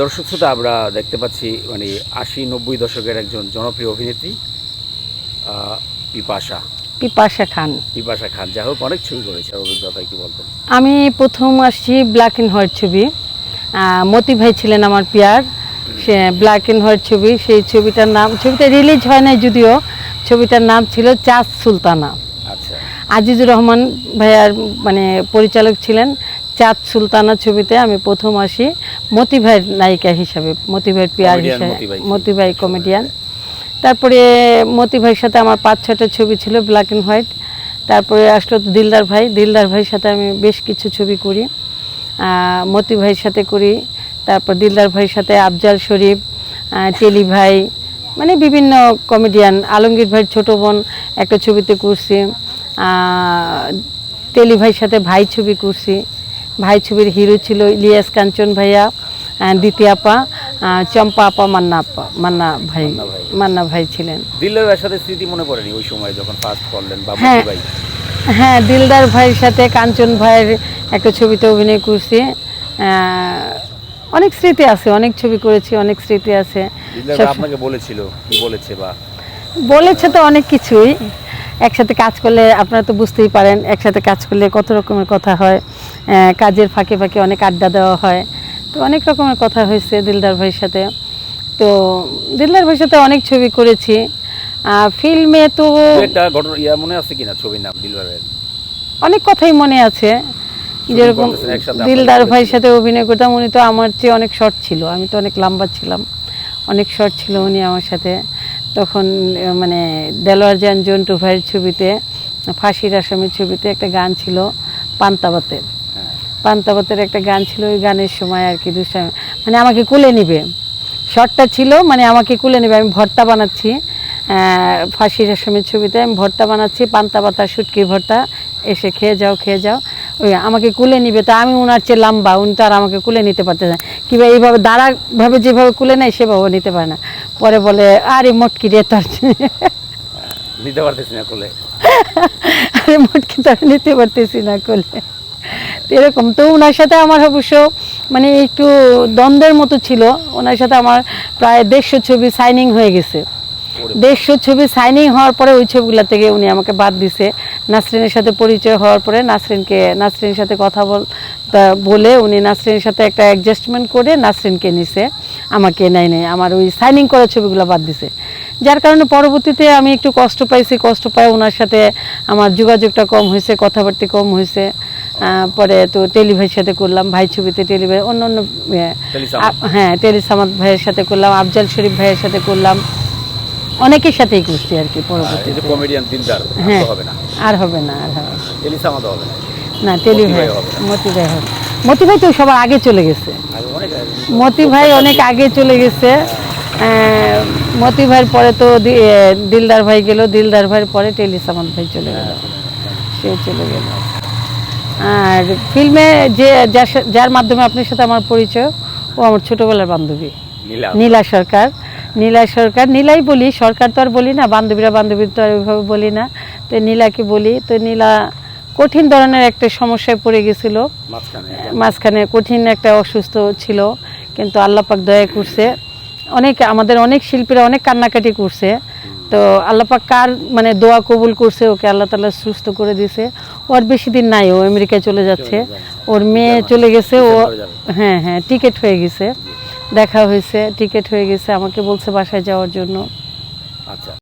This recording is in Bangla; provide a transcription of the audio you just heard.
দর্শক শ্রোতা আমরা দেখতে পাচ্ছি মানে আশি নব্বই দশকের একজন জনপ্রিয় অভিনেত্রী পিপাসা। পিপাসা খান। পিপাসা খান। যাই হোক অনেক ছবি করেছে। আর অভিজ্ঞতায় কি বলতেন আমি প্রথম আসছি ব্ল্যাক অ্যান্ড হোয়াইট ছবি। মতি ভাই ছিলেন আমার পিয়ার। সে ব্ল্যাক অ্যান্ড হোয়াইট ছবি সেই ছবিটার নাম ছবিটা রিলিজ হয় নাই যদিও ছবিটার নাম ছিল চাঁদ সুলতানা। আচ্ছা। আজিজুর রহমান ভাইয়ার মানে পরিচালক ছিলেন চাঁদ সুলতানা ছবিতে। আমি প্রথম আসি। মতি ভাইয়ের নায়িকা হিসাবে মতি ভাইয়ের পিয়ার হিসাবে মতি ভাই ছিলেন। মতি ভাই কমেডিয়ান তারপরে মতিভাইয়ের সাথে আমার পাঁচ ছটা ছবি ছিল ব্ল্যাক অ্যান্ড হোয়াইট তারপরে আসলো দিলদার ভাই। দিলদার ভাইয়ের সাথে আমি বেশ কিছু ছবি করি। আহ, মতি ভাইয়ের সাথে করি। তারপর দিলদার ভাইয়ের সাথে আফজাল শরীফ টেলি ভাই মানে বিভিন্ন কমেডিয়ান আলমগীর ভাইয়ের ছোট বোন একটা ছবিতে করছি। টেলি ভাইয়ের সাথে ভাই ছবি করছি। ভাই ছবির হিরো ছিল ইলিয়াস কাঞ্চন ভাইয়া দ্বিতীয় আপা চম্পা আপা মান্না আপা মান্না ভাই মান্না ভাই। ছিলেন। ভাইয়ের সাথে স্মৃতি মনে পড়েনি ওই সময় যখন ফার্স্ট করলেন বা হ্যাঁ। ভাই? হ্যাঁ দিলদার ভাইয়ের সাথে কাঞ্চন ভাইয়ের একটা ছবিতে অভিনয় করছি। অনেক স্মৃতি আছে অনেক ছবি করেছি অনেক স্মৃতি আছে। আপনাকে বলেছিল কি বলেছে বা? বলেছে তো অনেক কিছুই। একসাথে কাজ করলে আপনারা তো বুঝতেই পারেন একসাথে কাজ করলে কত রকমের কথা হয়। কাজের ফাঁকে ফাঁকে অনেক আড্ডা দেওয়া হয়। তো অনেক রকমের কথা হয়েছে দিলদার ভাইয়ের সাথে। তো দিলদার ভাইয়ের সাথে অনেক ছবি করেছি। ফিল্মে তো একটা ঘটনা ইয়া মনে আছে কিনা ছবির নাম দিলবারের অনেক কথাই মনে আছে। যেরকম দিলদার ভাইয়ের সাথে অভিনয় করতাম উনি তো আমার চেয়ে অনেক শর্ট ছিল আমি তো অনেক লম্বা ছিলাম। অনেক শর্ট ছিল উনি আমার সাথে। তখন মানে দেলোয়ার জান জন্টু ভাইয়ের ছবিতে ফাঁসির আসামের ছবিতে একটা গান ছিল পান্তাবাতের। হ্যাঁ। পান্তাবাতের একটা গান ছিল ওই গানের সময় আর কি দুষ্টামি। মানে আমাকে কুলে নিবে। শর্টটা ছিল মানে আমাকে কুলে নেবে। আমি ভর্তা বানাচ্ছি ফাঁসির আসামের ছবিতে আমি ভর্তা বানাচ্ছি পান্তা পাতা শুটকির ভর্তা এসে খেয়ে যাও খেয়ে যাও। ওই আমাকে কুলে নিবে। তো আমি ওনার চেয়ে লম্বা উনি তো আর আমাকে কুলে নিতে পারতেন না। কিংবা এইভাবে দাঁড়াভাবে যেভাবে কুলে নেয় সেভাবে নিতে পারে না। পরে বলে আরে মটকি রে তোর নিতে পারতেছি না কোলে। আরে মটকি তো আর নিতে পারতেছি না কোলে। এরকম। তো ওনার সাথে আমার অবশ্য মানে একটু দ্বন্দ্বের মতো ছিল। ওনার সাথে আমার প্রায় দেড়শো ছবি সাইনিং হয়ে গেছে। দেড়শো ছবি সাইনিং হওয়ার পরে ওই ছবিগুলো থেকে উনি আমাকে বাদ দিছে। নাসরিনের সাথে পরিচয় হওয়ার পরে নাসরিনকে নাসরিনের সাথে কথা বল বলে উনি নাসরিনের সাথে একটা অ্যাডজাস্টমেন্ট করে নাসরিনকে নিছে। আমাকে নেয় নেই আমার ওই সাইনিং করা ছবিগুলো বাদ দিছে। যার কারণে পরবর্তীতে আমি একটু কষ্ট পাইছি কষ্ট পাই ওনার সাথে আমার যোগাযোগটা কম হয়েছে কথাবার্তা কম হয়েছে। পরে তো টেলি ভাইয়ের সাথে করলাম ভাই ছবিতে টেলি ভাই অন্য অন্য হ্যাঁ টেলিসামাদ ভাইয়ের সাথে করলাম আফজাল শরীফ ভাইয়ের সাথে করলাম। অনেকের সাথেই করছি আর কি পরবর্তীতে। কমেডিয়ান দিলদার হ্যাঁ হবে না। আর হবে না আর হবে না। টেলিসামাদও হবে না। টেলি ভাই। মতি ভাই হবে মতি ভাই তো সবার আগে চলে গেছে। মতি ভাই অনেক আগে চলে গেছে। মতি ভাইয়ের পরে তো দিলদার ভাই গেল দিলদার ভাইয়ের পরে টেলিসামাদ ভাই চলে গেল। সে চলে গেল। আর ফিল্মে যে যার মাধ্যমে আপনার সাথে আমার পরিচয় ও আমার ছোটবেলার বান্ধবী। নীলা। সরকার। নীলা সরকার। নীলাই বলি সরকার তো আর বলি না বান্ধবীরা বান্ধবী তো আর ওইভাবে বলি না। তো নীলাকে বলি। তো নীলা কঠিন ধরনের একটা সমস্যায় পড়ে গেছিল। মাঝখানে কঠিন একটা অসুস্থ ছিল কিন্তু আল্লাপাক দয়া করছে। অনেক আমাদের অনেক শিল্পীরা অনেক কান্নাকাটি করছে। তো আল্লাপাক কার মানে দোয়া কবুল করছে ওকে আল্লাহ তালা সুস্থ করে দিছে। ওর বেশি দিন নাই ও আমেরিকায় চলে যাচ্ছে। ওর মেয়ে চলে গেছে ও হ্যাঁ হ্যাঁ টিকিট হয়ে গেছে। দেখা হয়েছে টিকিট হয়ে গেছে আমাকে বলছে বাসায় যাওয়ার জন্য। আচ্ছা।